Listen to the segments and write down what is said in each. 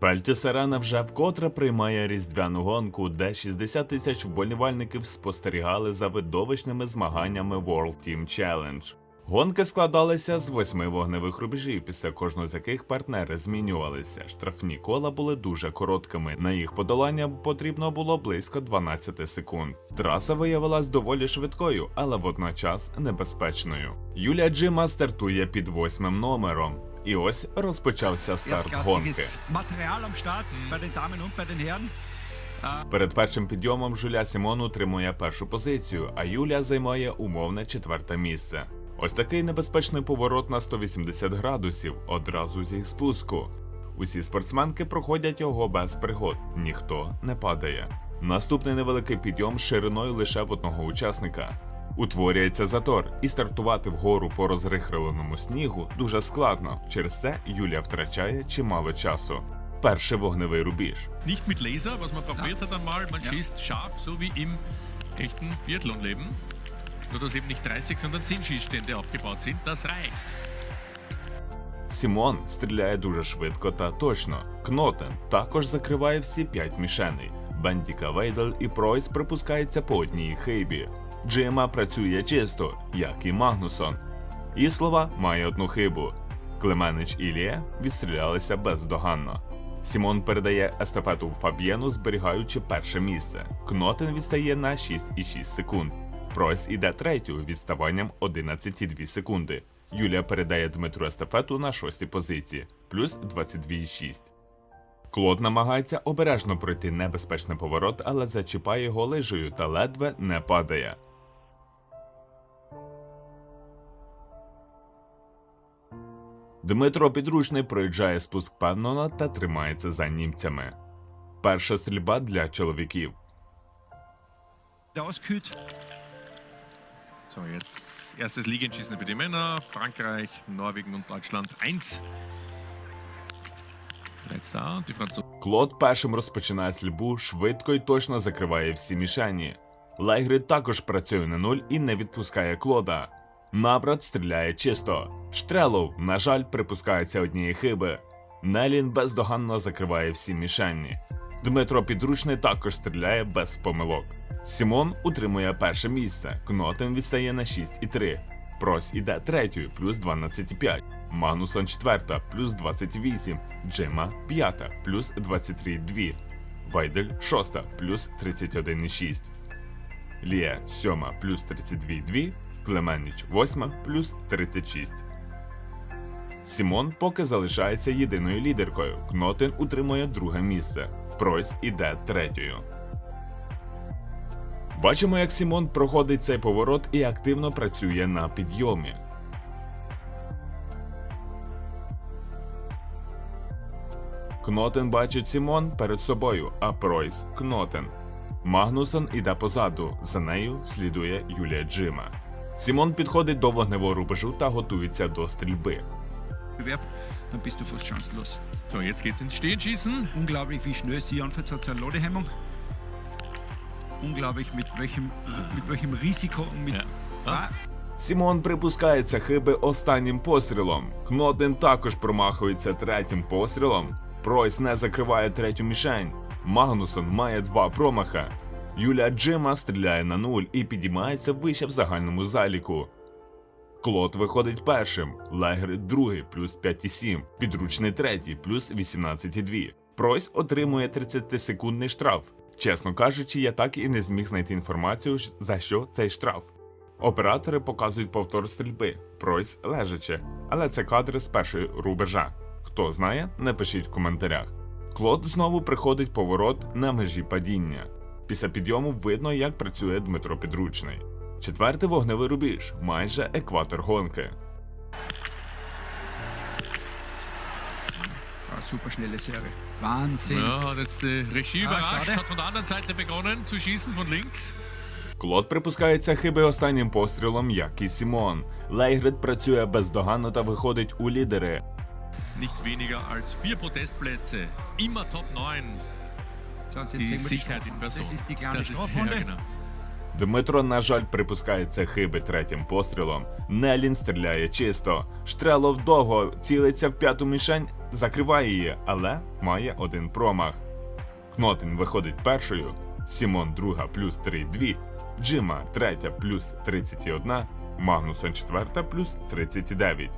Пальті Сарана вже вкотре приймає різдвяну гонку, де 60 тисяч вболівальників спостерігали за видовищними змаганнями World Team Challenge. Гонки складалися з восьми вогневих рубежів, після кожного з яких партнери змінювалися. Штрафні кола були дуже короткими. На їх подолання потрібно було близько 12 секунд. Траса виявилась доволі швидкою, але водночас небезпечною. Юлія Джима стартує під восьмим номером. І ось розпочався старт гонки. Перед першим підйомом Жуля Сімон утримує першу позицію, а Юлія займає умовне четверте місце. Ось такий небезпечний поворот на 180 градусів одразу зі спуску. Усі спортсменки проходять його без пригод, ніхто не падає. Наступний невеликий підйом з шириною лише в одного учасника. Утворюється затор, і стартувати вгору по розрихреленому снігу дуже складно. Через це Юлія втрачає чимало часу. Перший вогневий рубіж. Nicht mit Laser, was man probiert hat einmal, man schießt scharf, so wie im echten Biathlon-Leben. Nur dass eben nicht 30, sondern 10 Schießstände aufgebaut sind, das reicht. Сімон стріляє дуже швидко та точно. Кнотен також закриває всі п'ять мішеней. Бендіка Вейдл і Пройс припускаються по одній хибі. Джима працює чисто, як і Магнусон. Іслова має одну хибу. Клеменич і Лє відстрілялися бездоганно. Сімон передає естафету Фаб'єну, зберігаючи перше місце. Кнотен відстає на 6,6 секунд. Пройс іде третю відставанням 11,2 секунди. Юлія передає Дмитру естафету на шостій позиції, плюс 22,6. Клод намагається обережно пройти небезпечний поворот, але зачіпає його лижею та ледве не падає. Дмитро Підручний проїжджає спуск Пеннона та тримається за німцями. Перша стрільба для чоловіків. So, jetzt erstes Liegenschießen für die Männer. Frankreich, Norwegen und Deutschland 1. Bereits die Franzosen Клод першим розпочинає стрільбу, швидко і точно закриває всі мішені. Лайгрид також працює на нуль і не відпускає Клода. Наврат стріляє чисто. Штрелов, на жаль, припускається однієї хиби. Нелін бездоганно закриває всі мішені. Дмитро Підручний також стріляє без помилок. Сімон утримує перше місце. Кнотен відстає на 6,3. Прось іде третьою, плюс 12,5. Магнусон четверта, плюс 28. Джима п'ята, плюс 23,2. Вайдель шоста, плюс 31,6. Лія сьома, плюс 32,2. Клеменіч восьма, плюс 36. Сімон поки залишається єдиною лідеркою. Кнотен утримує друге місце. Пройс іде третьою. Бачимо, як Сімон проходить цей поворот і активно працює на підйомі. Кнотен бачить Сімон перед собою, а Пройс Кнотен. Магнусон іде позаду, за нею слідує Юлія Джима. Сімон підходить до вогневого рубежу та готується до стрільби. Dann bist du fast chancenlos. So, jetzt geht's ins Stehenschießen. Unglaublich, wie schnell sie anfängt, hat sie eine Ladehemmung. Unglaublich, mit welchem, mit welchem Risiko und mit. Ja. Ah, Сімон припускається хиби останнім пострілом. Кнотен також промахується третім пострілом. Пройс не закриває третю мішень. Магнусон має два промаха. Юлія Джима стріляє на нуль і підіймається вище в загальному заліку. Клод виходить першим, Легер другий плюс 5,7, підручний третій плюс 18,2. Пройс отримує 30-секундний штраф. Чесно кажучи, я так і не зміг знайти інформацію, за що цей штраф. Оператори показують повтор стрільби, Пройс лежачи, але це кадри з першої рубежа. Хто знає, напишіть в коментарях. Клод знову приходить поворот на межі падіння. Після підйому видно, як працює Дмитро Підручний. Четвертий вогневий рубіж, майже екватор гонки. ah, super Serie. Wahnsinn. Ja, hat jetzt die Regie Ah, überrascht, hat von der anderen Seite begonnen zu schießen, von links. Клод припускається хиби останнім пострілом, як і Сімон. Лейгрид працює бездоганно та виходить у лідери. Nicht weniger als vier Podestplätze. Immer Top 9. Die Sicherheit in Person. Das ist. Ja, genau. Дмитро, на жаль, припускається хиби третім пострілом. Нелін стріляє чисто. Штрелов довго цілиться в п'яту мішень, закриває її, але має один промах. Кнотин виходить першою, Сімон друга плюс 3,2, Джима третя плюс 31, Магнусон четверта плюс 39.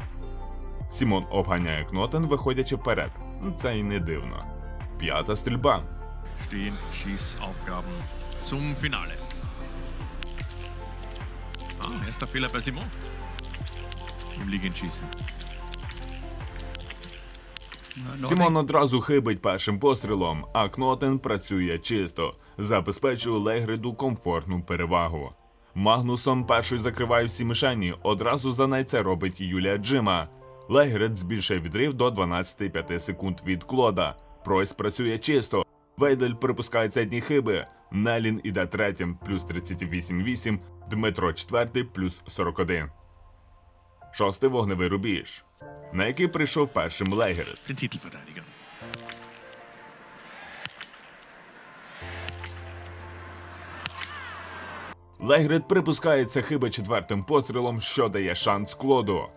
Сімон обганяє Кнотен, виходячи вперед. Це й не дивно. П'ята стрільба. Stehen Schießaufgaben zum Finale. Ah, erster Fehler bei Simon. Im Liegenschießen. Сімон одразу хибить першим пострілом, а Кнотен працює чисто, забезпечує Легриду комфортну перевагу. Магнусон першою закриває всі мішені, одразу за неї це робить Юлія Джима. Легрид збільшує відрив до 12,5 секунд від Клода. Пройс працює чисто. Вейдель припускається одні хиби. Нелін іде третім плюс 38,8, Дмитро четвертий плюс 41. Шостий вогневий рубіж, на який прийшов першим Titelverteidiger. Легрид припускається хиби четвертим пострілом, що дає шанс Клоду.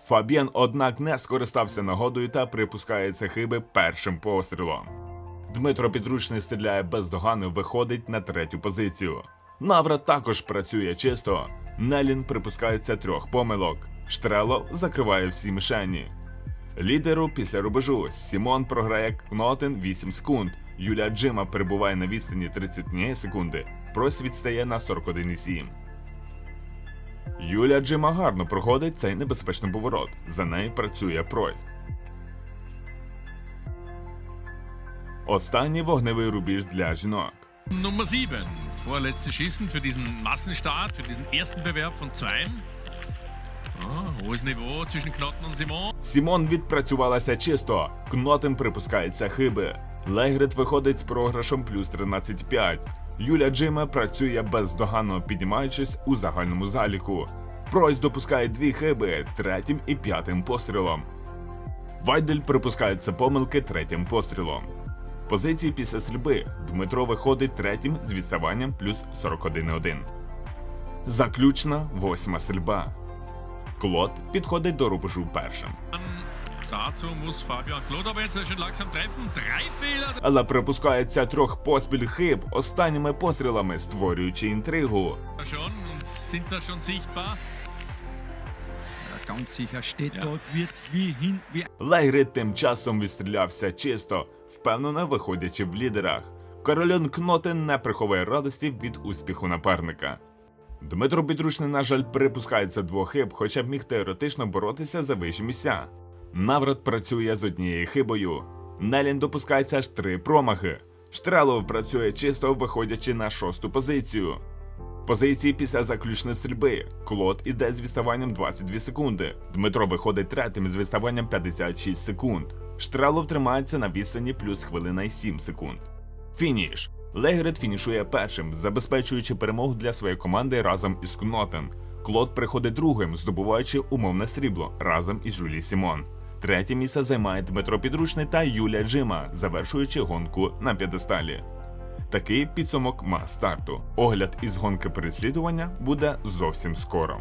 Фабіан, однак, не скористався нагодою та припускається хиби першим пострілом. Дмитро Підручний стріляє бездоганно, виходить на третю позицію. Навра також працює чисто. Нелін припускається трьох помилок. Штрело закриває всі мішені. Лідеру після рубежу Сімон програє Кнотен 8 секунд. Юлія Джима перебуває на відстані 31 секунди. Прос відстає на 41,7. Юлія Джима гарно проходить цей небезпечний поворот. За нею працює Пройс. Останній вогневий рубіж для жінок. Nummer 7. Vorletzte Schießen für diesen Massenstart, für diesen ersten Bewerb von Zweien. Ah, hohes Niveau zwischen Knoten und Simon. Сімон відпрацювалася чисто. Кнотем припускається хиби. Легрид виходить з програшом плюс 13,5. Юля Джима працює бездоганно піднімаючись у загальному заліку. Пройс допускає дві хиби третім і п'ятим пострілом. Вайдель припускається помилки третім пострілом. Позиції після стрільби Дмитро виходить третім з відставанням плюс 41,1. Заключна восьма стрільба. Клод підходить до рубежу першим. Dazu muss Fabian Klod aber jetzt schön langsam treffen. Drei Fehler. але припускається трьох поспіль хиб останніми пострілами, створюючи інтригу. Schon und sind da schon sichtbar. Ganz sicher steht dort, wird wie hin, wie Лейгрид тим часом відстрілявся чисто, впевнено виходячи в лідерах. Каролін Кнотен не приховує радості від успіху напарника. Дмитро Підручний, на жаль, припускається двох хиб, хоча б міг теоретично боротися за вищі місця. Наврат працює з однією хибою. Нелін допускається аж три промахи. Штрелов працює чисто, виходячи на шосту позицію. Позиції після заключної стрільби. Клод іде з відставанням 22 секунди. Дмитро виходить третім з відставанням 56 секунд. Штрелов тримається на відстані плюс хвилина й 7 секунд. Фініш. Легрид фінішує першим, забезпечуючи перемогу для своєї команди разом із Кнотен. Клод приходить другим, здобуваючи умовне срібло разом із Жулі Сімон. Третє місце займає Дмитро Підручний та Юлія Джима, завершуючи гонку на п'єдесталі. Такий підсумок ма старту. Огляд із гонки переслідування буде зовсім скоро.